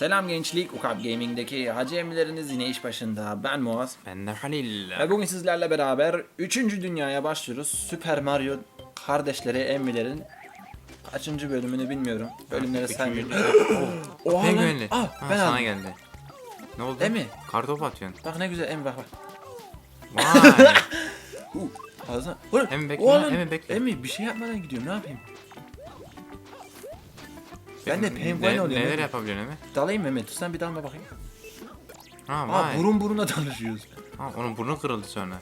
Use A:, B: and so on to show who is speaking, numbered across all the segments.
A: Selam gençlik, Ukap Gaming'deki Hacı Emmileriniz yine iş başında. Ben Muaz.
B: Ben de Halil.
A: Ve bugün sizlerle beraber 3. dünyaya başlıyoruz. Süper Mario kardeşleri Emmilerin kaçıncı bölümünü bilmiyorum. Bölümleri saymıyorum. Oha lan.
B: Penguenli.
A: Ah
B: Ha,
A: ben
B: sana
A: aldım.
B: geldi. Ne oldu?
A: Emi.
B: Kartopu atıyorsun.
A: Bak ne güzel Emmi bak bak.
B: Vay.
A: Ağzına.
B: Emmi bekle,
A: lan.
B: Emmi bekle.
A: Emmi bir şey yapmadan gidiyorum ne yapayım? Ben de
B: Ne-
A: penguen oluyorum.
B: Neler
A: Emmi.
B: yapabiliyorsun Emi?
A: Dalayım Mehmet. Sen bir dalma bakayım.
B: Ha
A: Aa
B: vay.
A: burun buruna dalışıyoruz.
B: Ha, onun burnu kırıldı sonra.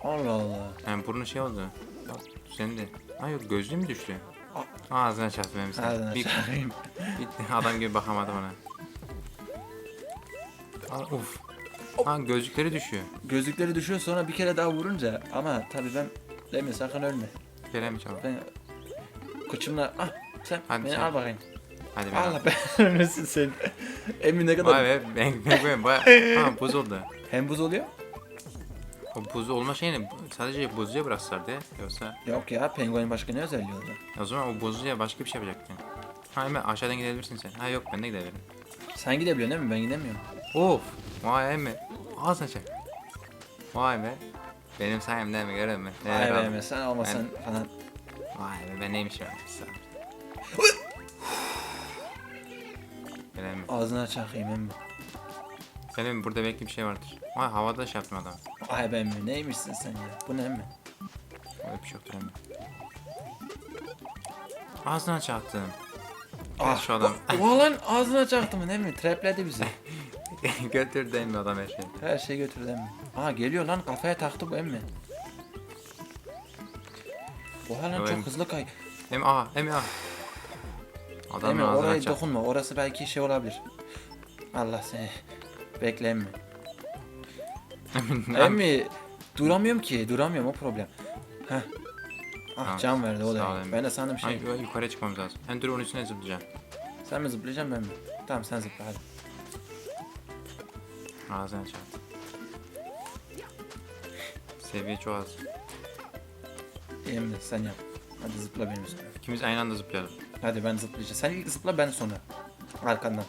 A: Allah Allah.
B: Yani burnu şey oldu. Bak senin de. Ha yok gözlüğü mü düştü? Ağzına çarptı Emi sen.
A: Ağzına
B: Bir-
A: çarpayım.
B: bir adam gibi bakamadım ona. Aa, uf. Ha gözlükleri düşüyor.
A: Gözlükleri düşüyor sonra bir kere daha vurunca ama tabii ben Demi sakın ölme.
B: Mi çabuk?
A: Ben kıçımla ah sen
B: Hadi
A: beni
B: sen.
A: al bakayım.
B: Hadi ben
A: Allah ben ölmesin sen. Emin ne kadar
B: Vay be ben ben baya ha buz oldu.
A: hem buz oluyor.
B: O buz olma şeyini sadece buzluya bıraksalardı ya. Yoksa
A: Yok ya penguen başka ne özelliği oldu?
B: o zaman o buzluya başka bir şey yapacaktın. Ha hemen aşağıdan gidebilirsin sen. Ha yok ben de gidebilirim.
A: Sen gidebiliyorsun değil mi? Ben gidemiyorum.
B: Of. Vay emme. Ağzına çek. Vay be. Benim sayemde mi görüyor musun? Neler
A: Ay be. Emre, sen olmasan falan.
B: Vay be ben neymiş ya.
A: Ağzına çakayım
B: emmi burada belki bir şey vardır. Vay havada şey yaptım adam.
A: Ay be Emre neymişsin sen ya? Bu ne Emre?
B: Öyle bir şey yoktur emmi. Ağzına çaktım.
A: Ah,
B: şu adam.
A: Oha lan ağzına çaktım Emre. Trapledi bizi.
B: Götürdü emmi adam her şeyi.
A: Her şey götürdü Emre. Aa geliyor lan kafaya taktı bu Emre. Oha lan çok hızlı kay.
B: Emmi aha emmi aha. Adamın
A: Emre
B: ağzına
A: oraya
B: çaktı.
A: dokunma. Orası belki şey olabilir. Allah seni. Bekle Emmi. Emmi duramıyorum ki. Duramıyorum o problem. Heh. Ah
B: Tamam,
A: can verdi o
B: sağ ol
A: da.
B: Emmi.
A: Ben de sandım şey.
B: Ay, yo, yukarıya çıkmamız lazım. Ben dur onun üstüne zıplayacağım.
A: Sen mi zıplayacaksın ben mi? Tamam sen zıpla hadi.
B: Ağzına çarptı. Seviye çok az.
A: Emmi sen yap. Hadi zıpla benim üstüme.
B: İkimiz aynı anda zıplayalım.
A: Hadi ben zıplayacağım. Sen ilk zıpla ben sonra. Arkandan.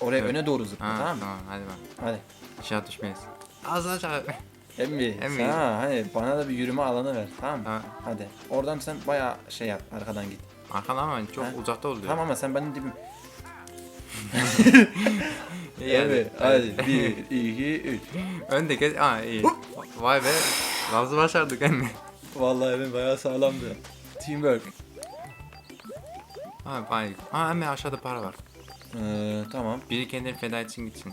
A: Oraya
B: Evet.
A: öne doğru zıpla
B: Ha,
A: tamam
B: tamam,
A: mı?
B: hadi bak.
A: Hadi.
B: Aşağı düşmeyiz. Ağzına çarp.
A: Emmi,
B: Emmi.
A: ha, hani bana da bir yürüme alanı ver tamam mı?
B: Tamam.
A: Hadi. Oradan sen bayağı şey yap arkadan git.
B: Arkadan ama çok
A: Ha?
B: uzakta oluyor.
A: Tamam ama sen benim dibim.
B: İyi hadi.
A: Hadi. Bir, iki, üç.
B: Önde geç. Aa iyi. Vay be. Nasıl başardık emmi?
A: Vallahi Emmi bayağı sağlamdı. Teamwork.
B: Ha vay. Aa emmi aşağıda para var.
A: Ee, tamam.
B: Biri kendini feda etsin gitsin.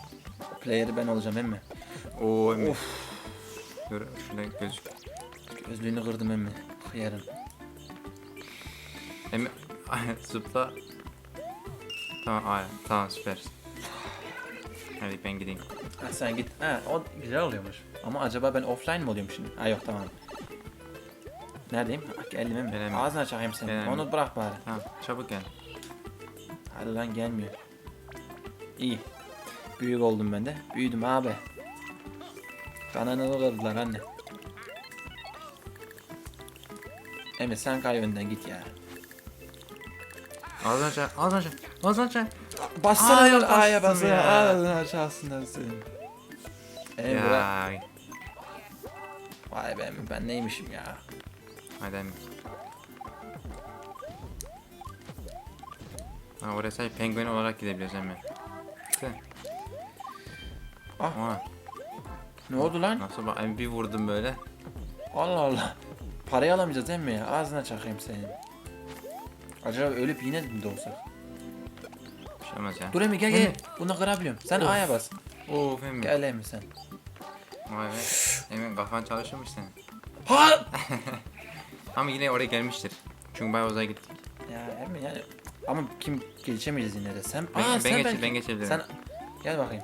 A: Player'ı ben olacağım emmi.
B: Oo emmi.
A: Of.
B: Dur şurada gözük.
A: Gözlüğünü kırdım emmi. Yarın.
B: Emmi zıpla. Tamam aa, tamam süper. Hadi ben gideyim.
A: Ha, sen git. Ha, o güzel oluyormuş. Ama acaba ben offline mi oluyorum şimdi? Ha yok tamam. Neredeyim? Ha, geldim emmi.
B: Gelemem.
A: Ağzına çakayım seni.
B: Gelemem.
A: Onu bırak bari.
B: Tamam çabuk gel.
A: Hadi lan gelmiyor. İyi. Büyük oldum ben de. Büyüdüm abi. Kanını kırdılar anne. Emre sen kay önden git ya.
B: Ağzına çarp. Ağzına çarp. Ağzına çarp.
A: Bassana
B: Aya
A: lan aya bassana. Ağzını aşağısından sen. Emre.
B: Ya.
A: Vay be Emre, ben neymişim ya.
B: Hadi emmi. Ha oraya sadece penguen olarak gidebiliriz. Sen.
A: Ah.
B: Aa,
A: Ne oldu lan?
B: nasıl bak bir vurdum böyle.
A: Allah Allah. Parayı alamayacağız değil mi? Ağzına çakayım senin. Acaba ölüp yine mi doğsak?
B: Bir şey olmaz ya.
A: Dur Emre gel gel. Bunu kırabiliyorum. Sen
B: Of.
A: A'ya bas.
B: Of emmi.
A: Gel Emre sen.
B: Vay be. Emin kafan çalışırmış senin.
A: Ha!
B: Ama yine oraya gelmiştir. Çünkü bayağı uzağa gittik.
A: Ya Emre yani ama kim geçemeyeceğiz yine de. Sen
B: Ben,
A: Aa,
B: ben,
A: sen
B: geç,
A: belki-
B: ben geçebilirim.
A: Sen gel bakayım.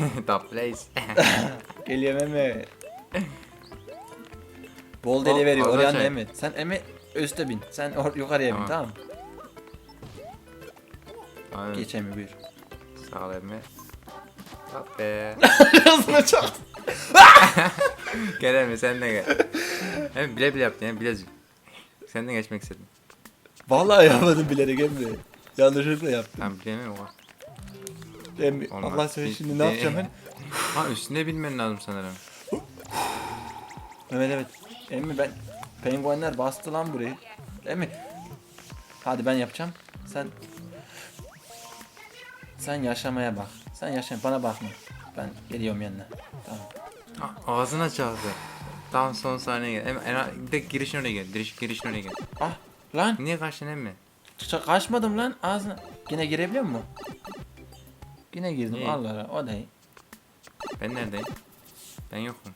B: Top place.
A: Geliyorum Emre. Bol deli veriyor.
B: hazır
A: Oraya
B: şey.
A: Emre. Sen Emre üste bin. Sen or yukarıya bin
B: Tamam.
A: tamam mı?
B: Aynen.
A: Geç Emre buyur.
B: Sağ ol emmi. Hop be.
A: Ağzına çaktı.
B: gel emmi sen de gel. Hem bile bile yaptın ya bilezik. Sen de geçmek istedim.
A: Vallahi yapmadım bilerek Emre. Yanlışlıkla yaptım.
B: Ben bilemiyorum o.
A: Emmi
B: Olmaz.
A: Allah seni şimdi ne
B: bir-
A: yapacağım ben?
B: Ha üstünde bilmen lazım sanırım.
A: Evet evet. Emmi ben penguenler bastı lan burayı. Emmi. Hadi ben yapacağım. Sen sen yaşamaya bak. Sen yaşa bana bakma. Ben geliyorum yanına. Tamam.
B: A- Ağzına çaldı. Tam son saniye gel. En, de girişin oraya gel. Giriş, girişin oraya gel.
A: Ah lan
B: Niye kaçtın emmi?
A: Kaçmadım lan ağzına. Yine girebiliyor mu? Yine girdim.
B: İyi.
A: Allah Allah o da iyi.
B: Ben neredeyim? Ben yokum.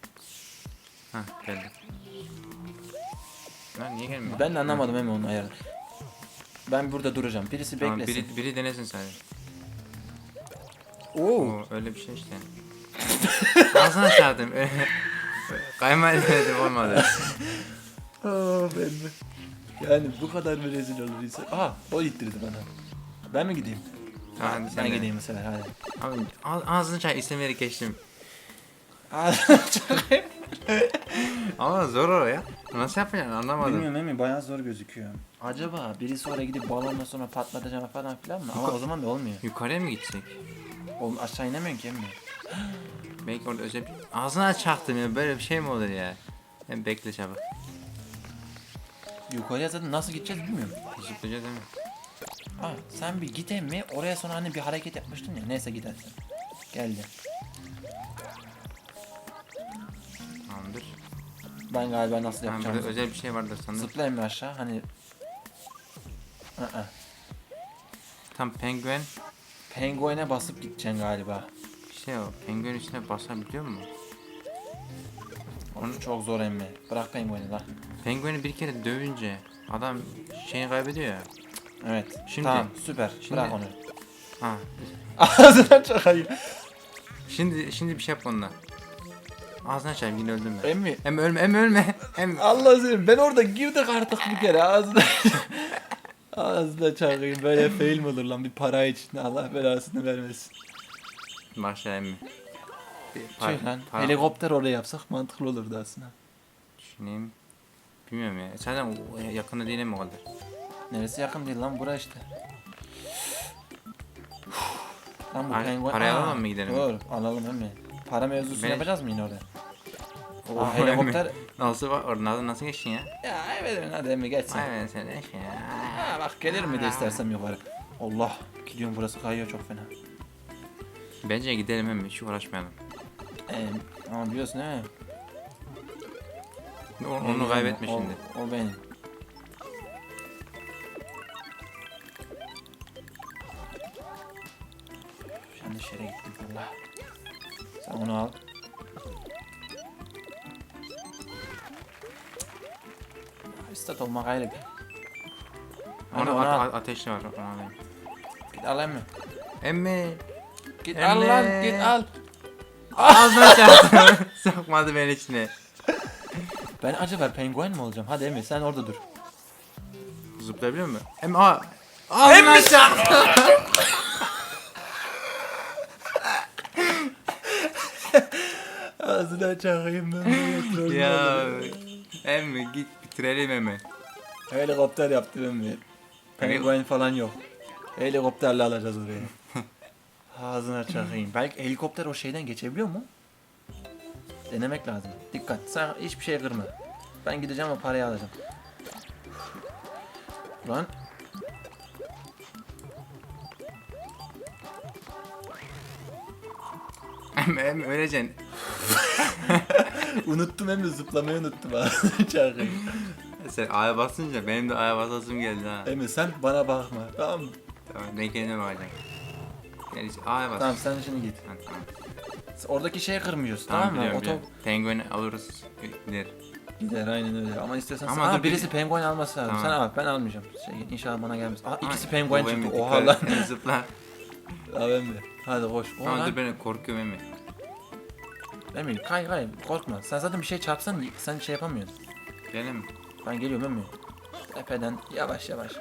B: Ha geldim. Lan niye gelmiyor?
A: Ben de anlamadım hem onun ayarını. Ben burada duracağım. Birisi
B: Tamam,
A: beklesin.
B: biri, biri denesin sadece.
A: Oo.
B: Oo, öyle bir şey işte. Ağzına çarptım. Denedim olmadı.
A: Aa, ben de. Yani bu kadar mı rezil olur insan? Aha o ittirdi bana. Ben mi gideyim?
B: Tamam,
A: ben
B: sen de.
A: gideyim bu sefer hadi.
B: Abi, ağ- ağzını çay istemeyerek geçtim. Ama zor o ya. Nasıl yapacaksın anlamadım.
A: Bilmiyorum emin bayağı zor gözüküyor. Acaba birisi oraya gidip balonla sonra patlatacağım falan filan mı? Ama o zaman da olmuyor.
B: Yukarıya mı gitsek?
A: Oğlum aşağı inemiyorsun ki emmi.
B: Belki orada özel bir... Ağzına çaktım ya böyle bir şey mi olur ya? Hem bekle çabuk.
A: Yukarıya zaten nasıl gideceğiz bilmiyorum.
B: Zıplayacağız değil mi?
A: Ha sen bir git emmi. Oraya sonra hani bir hareket yapmıştın ya. Neyse gidersin. Geldi.
B: Tamamdır.
A: Ben galiba nasıl
B: Tamam,
A: yapacağım.
B: burada özel bir şey vardır sanırım.
A: Zıpla emmi aşağı hani. Aa,
B: Tam penguen
A: penguene basıp gideceksin galiba.
B: Şey o. Penguen üstüne basabiliyor mu?
A: Onu çok zor emmi. Bırak pengueni lan.
B: Pengueni bir kere dövünce adam şeyini kaybediyor ya.
A: Evet.
B: Şimdi-
A: Tamam süper.
B: şimdi-
A: Bırak onu.
B: Ha.
A: Ağzına çakayım.
B: Şimdi şimdi bir şey yap onunla. Ağzına açayım yine öldüm ben.
A: Emmi.
B: Hem ölme hem ölme. Hem
A: Allah seni ben orada girdik artık bir kere ağzına. ağzına çakayım. Böyle fail mi olur lan bir para için Allah belasını vermesin.
B: Emmi. Bir
A: Şey lan helikopter oraya yapsak mantıklı olurdu aslında.
B: Düşüneyim. Bilmiyorum ya. Zaten o- yakında değil mi o kadar?
A: Neresi yakın değil lan bura işte. Lan bu
B: Par-
A: penguen...
B: parayı
A: Aa,
B: alalım mı gidelim?
A: Doğru alalım emmi. Para mevzusunu
B: Ben-
A: yapacağız mı yine orada?
B: Oo,
A: Aa, helikopter...
B: Nasıl var? Orada nasıl geçtin ya?
A: ya evet hadi emmi geçsin.
B: Ay ben sen eş ya.
A: Ha, bak gelir mi de istersem yukarı. Allah gidiyorum burası kayıyor çok fena.
B: Bence gidelim hem hiç uğraşmayalım.
A: Ee, ama biliyorsun değil mi?
B: O- Onu,
A: Benim,
B: kaybetme
A: o-
B: şimdi.
A: O, benim. Yanlış yere gittim valla. Sen onu al. İstat olmak ayrı bir. Hadi
B: Onu
A: onu al.
B: ateşli var. Onu alayım.
A: Git al emmi.
B: Emmi.
A: Git
B: Emmi.
A: al lan git al.
B: Ağzına çarptı. Sokmadı beni içine.
A: Ben acaba penguen mi olacağım? Hadi Emmi sen orada dur.
B: Zıplayabiliyor mu? Emmi aa. Ağzına çarptı.
A: Ağzına çakayım ben.
B: ya. Emmi git bitirelim hemen.
A: Helikopter yaptım Emmi. Penguen falan yok. Helikopterle alacağız oraya. Ağzına çakayım. Belki helikopter o şeyden geçebiliyor mu? Denemek lazım. Dikkat. Sen hiçbir şey kırma. Ben gideceğim o parayı alacağım. Lan.
B: Emmi öleceksin.
A: unuttum Emmi zıplamayı unuttum ağzına çakayım.
B: Sen aya basınca benim de aya basasım geldi ha.
A: Emmi sen bana bakma. Tamam mı?
B: Tamam ben kendime bakacağım. Yani hiç aya bas.
A: Tamam sen şimdi git.
B: Ha, tamam.
A: Oradaki şeyi kırmıyoruz
B: Tamam,
A: tamam, mı?
B: biliyorum,
A: Oto
B: biliyorum. Pengueni alırız. Gider.
A: gider aynen öyle. Ama istiyorsan
B: Ama
A: Ama
B: dur,
A: birisi
B: biri-
A: penguen alması lazım.
B: Tamam.
A: Sen al ben almayacağım. Şey, inşallah bana gelmez. Aa ikisi
B: Ay, o
A: çıktı. Oha lan.
B: Zıpla.
A: Abi Emmi. Hadi koş. Oha
B: Ama
A: lan.
B: dur ben korkuyorum Emmi.
A: Emmi kay kay korkma. Sen zaten bir şey çarpsan sen şey yapamıyorsun.
B: Gelin mi?
A: Ben geliyorum Emmi. Tepeden yavaş yavaş.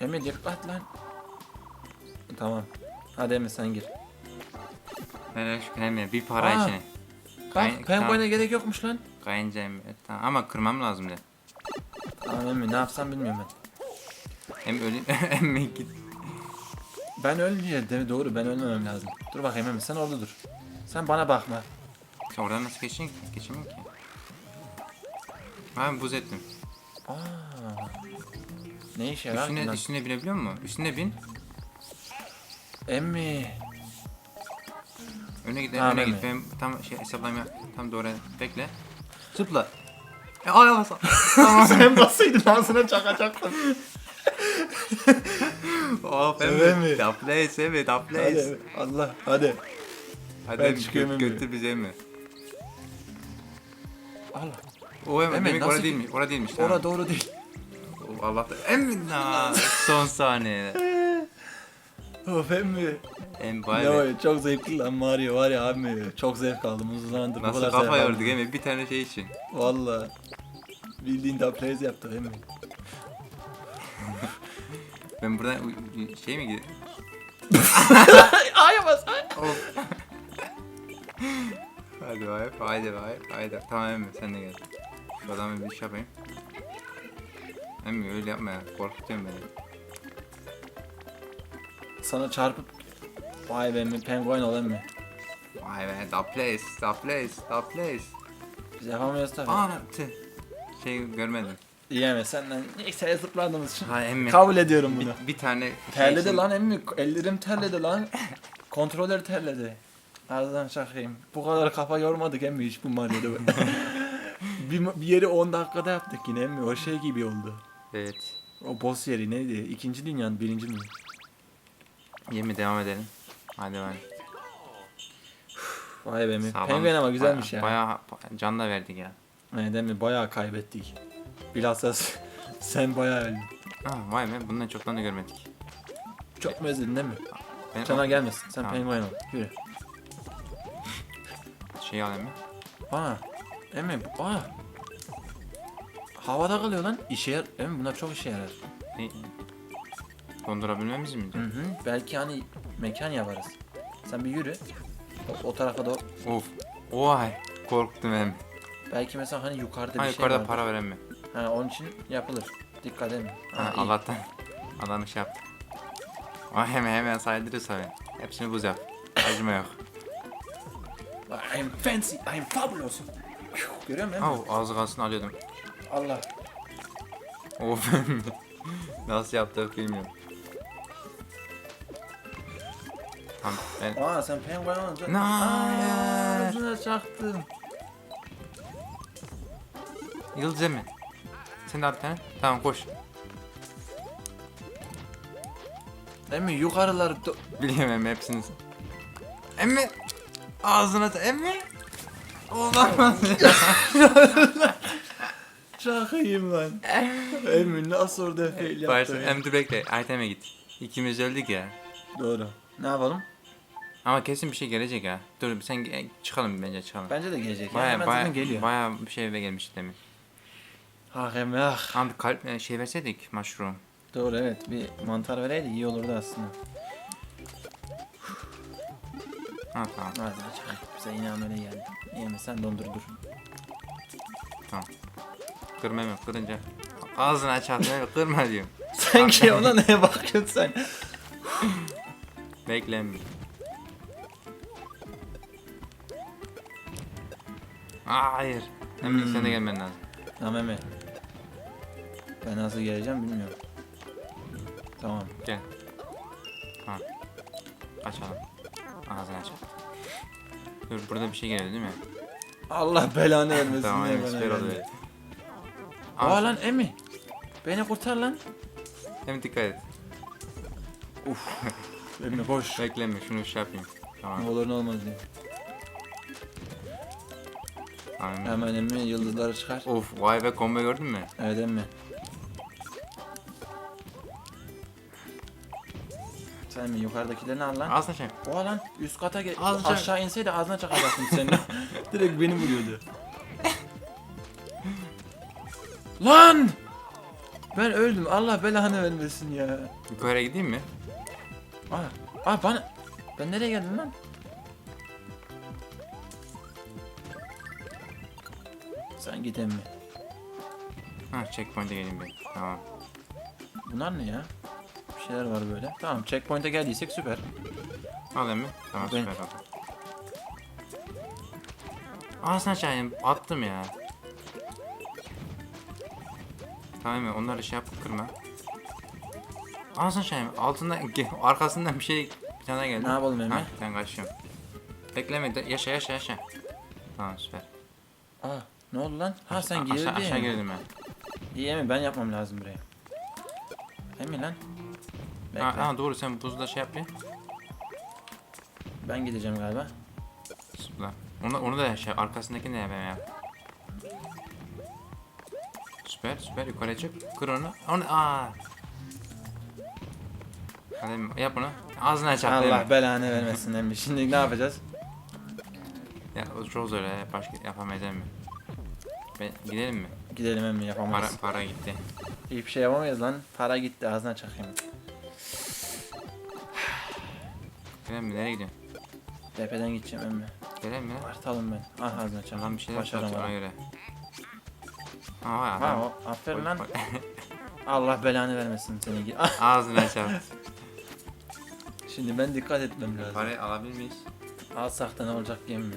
A: Emmi dikkat lan. Tamam. Hadi Emmi sen gir.
B: Ben şu Emmi bir para
A: Aa.
B: içine. Kay-
A: Bak penguene gerek yokmuş lan.
B: Kayınca emmi. E, Tamam ama kırmam lazım de.
A: Tamam emmi ne yapsam bilmiyorum ben.
B: Hem ölü emmi git.
A: Ben ölmeyeceğim? Doğru ben ölmemem lazım. Dur bakayım emmi sen orada dur. Sen bana bakma.
B: Sen oradan nasıl geçeceksin ki? Geçemem ki. Abi buz ettim.
A: Aa. Ne işe yarar ki
B: Üstüne,
A: lan?
B: üstüne binebiliyor musun? Üstüne bin.
A: Emmi.
B: Öne git,
A: Tamam,
B: öne git. Benim tam şey hesaplamaya tam doğru bekle. Zıpla. E, ay bas. Tamam.
A: sen bassaydın ağzına çakacaktın.
B: Of
A: Evet
B: evet.
A: mi?
B: Da place evet place.
A: hadi Allah hadi.
B: Hadi
A: Ben
B: ben
A: çıkıyorum emmi.
B: götür bizi emmi.
A: Allah.
B: O emmi
A: Emmi,
B: demek
A: nasıl
B: orada
A: ki-
B: değilmiş. Orada değilmiş. Tamam.
A: Ora doğru değil.
B: O, Allah'ta. Emmi na. Son saniye.
A: Of emmi.
B: Em
A: Ne
B: bay
A: var
B: be.
A: ya, çok zevkli lan Mario var ya abi. Çok zevk aldım uzun zamandır bu
B: Nasıl
A: kadar
B: kafa
A: zevk
B: yorduk
A: aldım.
B: emmi bir tane şey için.
A: Valla. Bildiğin da plays yaptık emmi.
B: Ben buradan u- şey mi gidiyor?
A: Ay bas ay.
B: Of. Hadi bay haydi bay haydi. Tamam emmi sen de gel. Şu adamı bir şey yapayım. Emmi öyle yapma ya korkutuyorsun beni.
A: Sana çarpıp Vay be emmi penguen ol emmi.
B: Vay be da place da place da place.
A: Biz yapamıyoruz tabii.
B: Aa tüh. Şey görmedim.
A: Yiyemez senden neyse zıpladığımız için.
B: Ha emmi.
A: Kabul ediyorum bunu.
B: Bir, bir tane şey
A: Terledi
B: için-
A: lan emmi. Ellerim terledi lan. Kontroller terledi. Ağzından şakayım. Bu kadar kafa yormadık emmi hiç bu Mario'da. bir, bir yeri 10 dakikada yaptık yine emmi. O şey gibi oldu.
B: Evet.
A: O boss yeri neydi? İkinci dünyanın birinci mi?
B: Yemi devam edelim. Hadi bay.
A: Vay be emmi.
B: Sağlam-
A: Penguen ama güzelmiş ya.
B: Bayağı can da verdik ya.
A: Ne değil mi? Bayağı kaybettik. Bilhassa sen bayağı öldün.
B: Ha, vay be bundan çoktan da görmedik.
A: Çok mu özledin değil mi?
B: Ben
A: Cana gelmesin. Sen
B: Tamam.
A: penguen ol. Yürü.
B: şey alayım mı?
A: Aa. Emmi. Aa. Havada kalıyor lan. İşe yar... Emmi bunlar çok işe yarar.
B: Ne? Dondurabilmemiz mi?
A: Hı hı. Belki hani mekan yaparız. Sen bir yürü. O, o tarafa doğru.
B: Of. Vay. Korktum hem.
A: Belki mesela hani yukarıda bir
B: Ha
A: şey
B: yukarıda
A: vardır.
B: para veren mi?
A: Ha, onun için yapılır. Dikkat edin. Ha,
B: Ha,
A: iyi.
B: Allah'tan. Adamı şey yaptı. Vay hemen hemen saydırıyor tabii. Hepsini buz yap. Acıma yok.
A: I am fancy. I am fabulous. Görüyor musun?
B: Au ağzı kalsın alıyordum.
A: Allah.
B: Of. Nasıl yaptık bilmiyorum. Tamam ben
A: Aa sen penguen olacaksın.
B: Ne?
A: Aa, ucuna çaktım.
B: Yıldız mi? Sen de al bir tane. Tamam koş.
A: Emmi yukarılar
B: emmi hepsini. Emmi. Ağzına emmi. Olamaz.
A: Çakayım lan. Emmi nasıl orada fail yaptı?
B: Em dur bekle. Item'e git. İkimiz öldük ya.
A: Doğru. Ne yapalım?
B: Ama kesin bir şey gelecek ha. Dur sen ge- çıkalım bence çıkalım.
A: Bence de gelecek.
B: Baya
A: Hemen
B: baya
A: zaten geliyor.
B: baya bir şey eve gelmiş demin.
A: Ah Emmi ah.
B: Ama bir kalp e, şey verseydik mushroom.
A: Doğru evet bir mantar vereydi iyi olurdu aslında.
B: Ha tamam
A: Hadi çay. Bize yine amele geldi. Yeme sen dondur dur.
B: Tamam. Kırma hemen kırınca. Ağzını aç öyle kırma diyorum.
A: Sen ki ona neye bakıyorsun sen?
B: Bekle Aa, hayır. Emin
A: Hmm.
B: sen de gelmen lazım.
A: Tamam Emmi. Ben nasıl geleceğim bilmiyorum. Tamam.
B: Gel. Tamam. Açalım. Ağzını aç. Dur burada bir şey geliyor değil mi?
A: Allah belanı vermesin.
B: tamam
A: diye
B: evet
A: bana
B: süper oldu
A: geldi.
B: böyle.
A: Aa lan Emmi. Beni kurtar lan.
B: Hem dikkat et.
A: Emmi koş.
B: Bekleme şunu şey yapayım. Tamam.
A: Ne olur ne olmaz diye.
B: Tamam.
A: Hemen Emmi yıldızları çıkar.
B: Of vay be combo gördün mü?
A: Evet Emmi. Emmi yukarıdakilerini al lan.
B: Ağzına şey.
A: Oha lan üst kata gel.
B: Al çak.
A: Aşağı inseydi ağzına çakacaktım seni. Direkt beni vuruyordu. lan! Ben öldüm. Allah belanı vermesin ya.
B: Yukarı gideyim mi?
A: Aa, aa bana... Ben nereye geldim lan? Sen git emmi.
B: Ha checkpoint'e geleyim bir. Tamam.
A: Bunlar ne ya? Şeyler var böyle. Tamam checkpoint'e geldiysek süper.
B: Al emmi. Tamam
A: Ben-
B: süper oldu. Ağzına çayım attım ya. Tamam emmi onları şey yapıp kırma. Ağzına çayım altından ge- arkasından bir şey bir tane geldi.
A: Ne yapalım emmi?
B: Ha, ben kaçıyorum. Bekleme de yaşa yaşa yaşa. Tamam süper.
A: Aa ne oldu lan? Ha sen girdin.
B: aşağı, aşağı girdim ben.
A: İyi emmi ben yapmam lazım buraya. Emmi lan. Bekle.
B: Ha, ha doğru sen buzda şey yap ya.
A: Ben gideceğim galiba.
B: Zıpla. Onu, onu da şey arkasındaki ne yapayım ya? Süper süper yukarı çık. Kır onu. Onu aa. Hadi yap onu. Ağzına çak.
A: Allah belanı vermesin emmi. Şimdi ne yapacağız?
B: Ya o çok zor ya. Başka yapamayız mi? Ben, gidelim mi?
A: Gidelim emmi
B: Para,
A: yapamayız.
B: para gitti.
A: Hiçbir şey yapamayız lan. Para gitti ağzına çakayım.
B: Gidelim mi? Nereye gidiyorsun?
A: Tepeden gideceğim emmi.
B: Gidelim mi?
A: Artalım ben. Ah ağzına çakayım.
B: Lan bir şeyler çalacak ona göre. Aa
A: Ha
B: adam.
A: o aferin lan. Allah belanı vermesin seni.
B: Ağzına çak.
A: Şimdi ben dikkat etmem lazım.
B: Parayı alabilir miyiz?
A: Alsak da ne olacak ki emmi?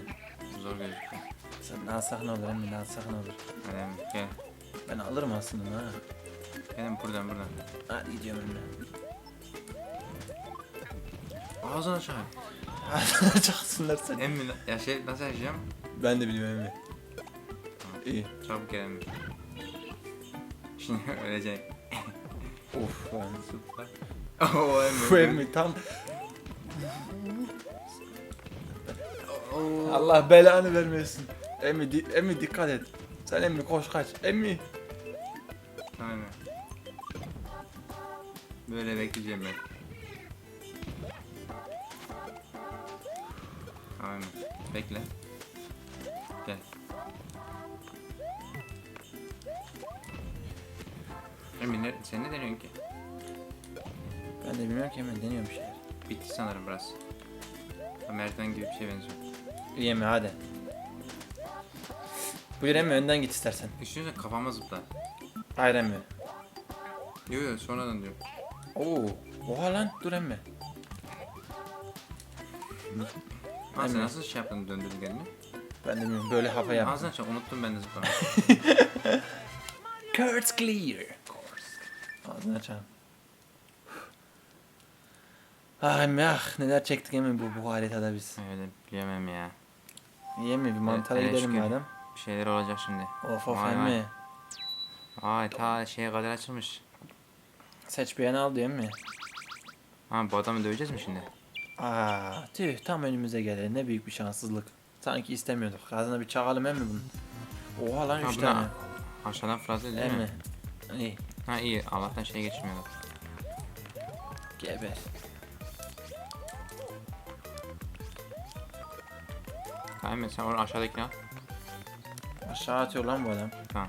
B: Zor gözüküyor.
A: Sen ne alsak ne olur emmi ne alsak ne olur.
B: Hadi emmi, gel.
A: Ben alırım aslında ha.
B: Gelin buradan buradan.
A: Hadi gidiyorum emmi.
B: Çak.
A: Ağzına çaksınlar seni.
B: Emmi ya şey nasıl yaşayacağım?
A: Ben de biliyorum emmi. İyi.
B: Çabuk gel emmi. Şimdi ölecek.
A: Of lan.
B: Süper. Oo emmi.
A: Bu emmi tam.
B: Oo.
A: Allah belanı vermesin. Emmi, di- emmi dikkat et. Sen emmi koş kaç. Emmi.
B: Tamam emmi. Böyle bekleyeceğim ben. Bekle. Gel. Emmi ne, sen ne deniyorsun ki?
A: Ben de bilmiyorum ki emmi deniyorum bir şeyler.
B: Bitti sanırım biraz. Merdiven gibi bir şey benziyor.
A: İyi hadi. Buyur emmi önden git istersen.
B: Düşünsene kafama zıpla.
A: Hayır emmi.
B: Yok yok sonradan diyor.
A: Oo. Oha lan dur emmi.
B: Ha sen nasıl şey yaptın döndürdün kendini?
A: Ben de bilmiyorum böyle hava yaptım.
B: Ağzına çak unuttum ben de zıplamayı.
A: Kurt's clear. Ağzını açalım. Ah emmi ah neler çektik emmi bu, bu haritada biz.
B: Öyle bilemem ya.
A: İyi emmi bir mantara
B: hele
A: gidelim madem.
B: Bir şeyler olacak şimdi.
A: Of of
B: Vay
A: emmi.
B: Vay ta şeye kadar açılmış.
A: Seç beğeni al diyor emmi.
B: Ha bu adamı döveceğiz mi şimdi?
A: Aa tüh tam önümüze geldi ne büyük bir şanssızlık. Sanki istemiyorduk. Ağzına bir çakalım emmi bunu. Oha lan
B: Ha,
A: 3
B: bu
A: tane.
B: ne? Aşağıdan fazla değil
A: Emmi.
B: mi?
A: İyi
B: Ha iyi Allah'tan şey geçmiyor.
A: geber.
B: Tamam mı? Sen orada aşağıdakini al.
A: Aşağı atıyor lan bu adam.
B: Tamam.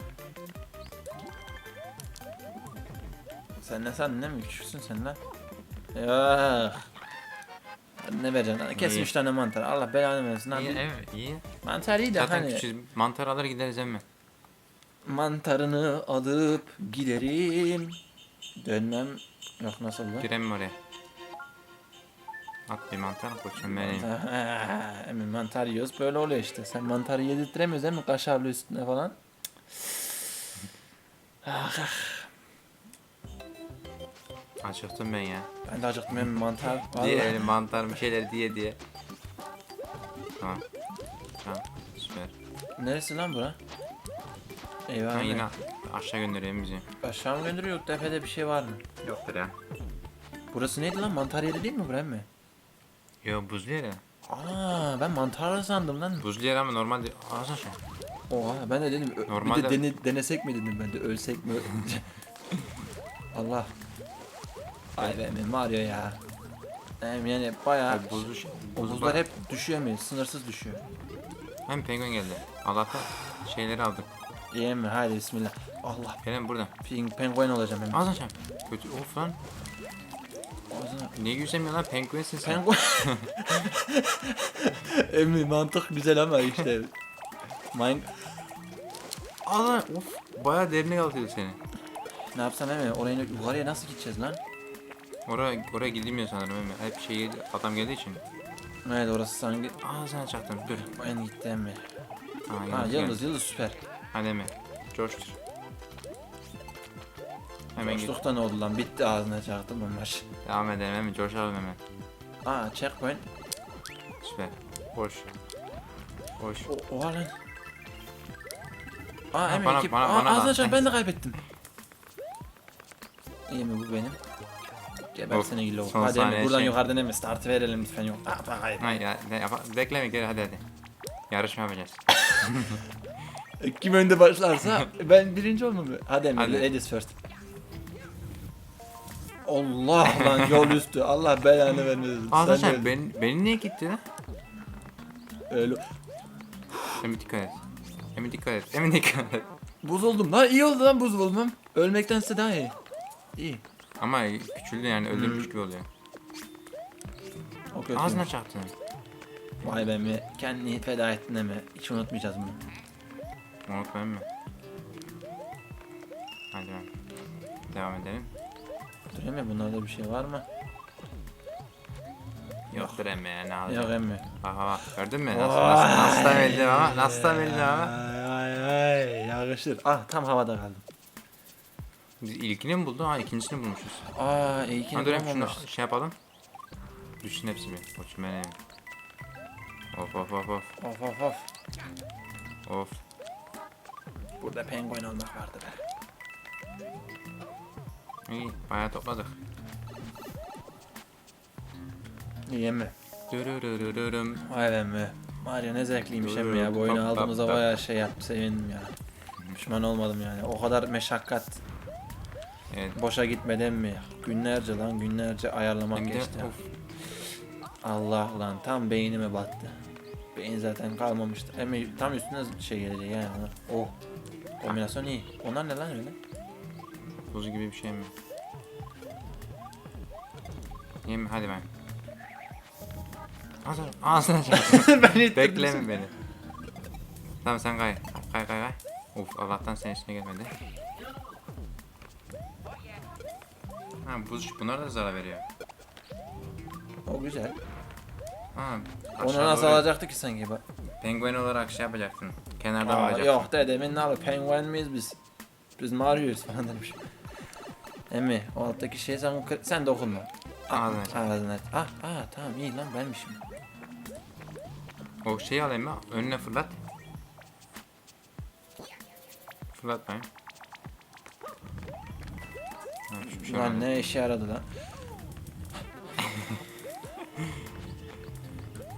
A: Sen ne sandın ne mi? Küçüksün sen lan. Yok. Ne vereceksin? Kesin
B: İyi.
A: 3 tane mantar. Allah belanı versin.
B: İyi evet iyi.
A: Mantar iyi de
B: Zaten
A: hani
B: küçüğüz. Mantar alır gideriz emmi.
A: mantarını alıp giderim. Dönmem. Yok nasıl bu?
B: Giremem oraya. At bir mantar koçum benim.
A: Mantar, mantar yiyoruz böyle oluyor işte. Sen mantarı yedirtiremiyorsun değil mi? Kaşarlı üstüne falan. Ah, ah.
B: Acıktım ben ya.
A: ben de acıktım emin mantar.
B: Diye
A: Vallahi.
B: öyle mantar bir şeyler diye diye. Tamam. Tamam. Süper.
A: Neresi lan bura? Eyvah Emin.
B: yine aşağı gönderiyorum bizi.
A: Aşağı mı gönderiyor yok tepede bir şey var mı?
B: Yoktur ya.
A: Burası neydi lan? Mantar yeri değil mi bura mi?
B: Yo buzlu yer ya.
A: Aa ben mantarlı sandım lan.
B: Buzlu yer ama normalde ağzına şey.
A: Oha ben de dedim
B: Normalde-
A: bir de dene- denesek mi dedim ben de ölsek mi? Allah. Ay be Emin Mario ya. Em yani bayağı
B: buzlu şey.
A: o buzlar
B: var.
A: hep düşüyor mu? Sınırsız düşüyor.
B: Hem penguen geldi. Allah'tan şeyleri aldık.
A: İyi mi? Haydi bismillah. Allah.
B: Gelin buradan.
A: Ping, penguen olacağım hemen.
B: Ağzına çarp. Kötü. Of lan.
A: Ağzına.
B: Niye yüzemiyor lan? Penguensin sen.
A: Penguen. Emmi mantık güzel ama işte. Mine...
B: Allah of bayağı derine kalkıyor seni.
A: Ne yapsam Emre? Oraya yukarıya nasıl gideceğiz lan?
B: Oraya oraya gidilmiyor sanırım Emre. Hep şey adam geldiği için.
A: Evet orası sanki...
B: Aa sana çaktım dur.
A: Ben gitti Emre.
B: Aa,
A: Ha
B: yıldız geldi.
A: yıldız süper.
B: Hadi Emre. Coştur. Hemen git.
A: Boşlukta ne oldu lan? Bitti ağzına çaktım maç.
B: Devam edelim hemen coşalım hemen.
A: Aa checkpoint.
B: Süper. Boş. Boş.
A: O, oha lan. Aa Emre ekip.
B: bana-
A: Aa,
B: bana
A: ağzına çarp ben de kaybettim. İyi mi bu benim? Geber
B: Of,
A: seni gillo.
B: son
A: Hadi Emre
B: saniye
A: buradan
B: şey.
A: yukarıdan Emre startı verelim lütfen yok. Aa ben kaybettim.
B: Hayır ya, de, yapa- bekleme gel hadi hadi. Yarışma yapacağız.
A: Kim önde başlarsa ben birinci olmam. Hadi Emre
B: Hadi.
A: ladies first. Allah lan yol üstü. Allah belanı vermesin. Sen de-
B: ben, beni niye gitti lan?
A: Öyle.
B: Emin dikkat et. Emin dikkat et. Emin dikkat et.
A: Buz oldum lan iyi oldu lan buz olmam. Ölmektense daha iyi. İyi.
B: Ama küçüldü yani öldürmüş gibi oluyor.
A: O kötü.
B: Ağzına çarptın.
A: Vay be mi? Kendini feda ettin mi? Hiç unutmayacağız bunu.
B: Unutmayın mı? Hadi ben. Devam edelim.
A: Dur emmi bunlarda bir şey var mı?
B: Yoktur emme ya ne
A: Yok
B: alacağım.
A: emmi.
B: Bak bak gördün mü? Nasıl, nasıl, nasıl da bildim ama. Nasıl da bildim ama.
A: Ay ay yakışır. Ah tam havada kaldım.
B: Biz ilkini mi bulduk? Ha ikincisini bulmuşuz.
A: Aa iyi ki
B: Hadi şunu şey yapalım. Düşsün hepsi bir. Koçum benim. Of of of of.
A: Of of of.
B: Of.
A: Burada penguen olmak vardı be.
B: İyi bayağı topladık.
A: İyi emmi.
B: Dürürürürürüm.
A: Vay be emmi. Var ya ne zevkliymiş emmi ya. Bu oyunu
B: hop.
A: bayağı şey yaptım sevindim ya. Pişman olmadım yani. O kadar meşakkat
B: Evet.
A: boşa gitmedi mi? Günlerce lan günlerce ayarlamak
B: Hem de
A: geçti.
B: of.
A: Allah lan tam beynime battı. Beyin zaten kalmamıştı. Ama tam üstüne şey gelecek yani. Oh. Kombinasyon iyi. Onlar ne lan öyle?
B: Buz gibi bir şey mi? Yem hadi ben. Ağzına, ağzına
A: ben
B: Bekleme beni. Tamam sen kay. Kay kay kay. Of Allah'tan senin üstüne gelmedi. Ha buz bunlar da zarar veriyor.
A: O güzel.
B: Ha,
A: Onu
B: aşağı
A: nasıl
B: doğru
A: alacaktı ki sanki bak.
B: Penguen olarak şey yapacaksın. Kenardan
A: Aa,
B: bakacaksın.
A: yok dedemin ne abi penguen miyiz biz? Biz Mario'yuz falan demiş. Emmi o alttaki şey sen, sen dokunma. Ah,
B: Ağzına aç.
A: Ağzına aç. Ah, ah tamam iyi lan benmişim.
B: O şeyi alayım mı? Önüne fırlat. Fırlat ben. Ha, hiçbir şey
A: Lan ne işe yaradı lan.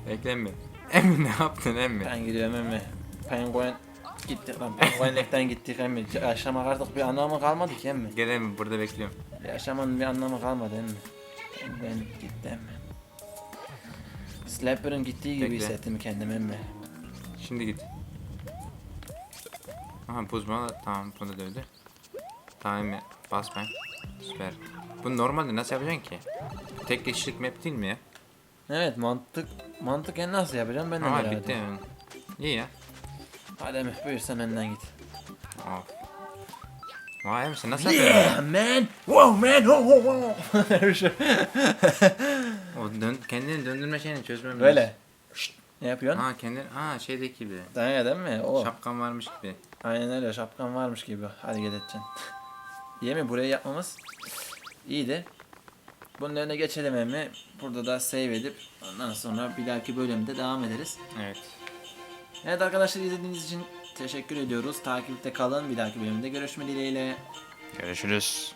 B: Beklenme. Emmi ne yaptın emmi?
A: Ben gidiyorum emmi. Penguen gittik lan. Penguenlikten gittik emmi. Yaşamak artık bir anlamı kalmadı ki emmi.
B: Gel emmi burada bekliyorum.
A: Yaşamanın bir anlamı kalmadı emmi. Penguen gitti emmi. Slapper'ın gittiği gibi
B: Bekle.
A: hissettim kendimi emmi.
B: Şimdi git. Aha buz bana tamam bunu da dövdü. Tamam emmi bas ben. Süper. Bu normalde nasıl yapacaksın ki? Tek geçişlik map değil mi ya?
A: Evet mantık mantıken nasıl yapacağım ben de merak
B: bitti
A: ediyorum.
B: yani. İyi ya.
A: Hadi emmi buyur sen önden git.
B: Of. Vay sen nasıl yapıyorsun?
A: Yeah man! Wow man! Oh, oh. Öyle bir şey.
B: O dön, kendini döndürme şeyini çözmem
A: Böyle. Şşt, ne yapıyorsun?
B: Ha kendini, ha şeydeki gibi.
A: Daha değil mi? O.
B: Şapkan varmış gibi.
A: Aynen öyle şapkan varmış gibi. Hadi gel edeceksin. İyi mi? Burayı yapmamız iyiydi. Bunun önüne geçelim emmi. Burada da save edip ondan sonra bir dahaki bölümde devam ederiz.
B: Evet.
A: Evet arkadaşlar izlediğiniz için teşekkür ediyoruz. Takipte kalın. Bir dahaki bölümde görüşme dileğiyle.
B: Görüşürüz.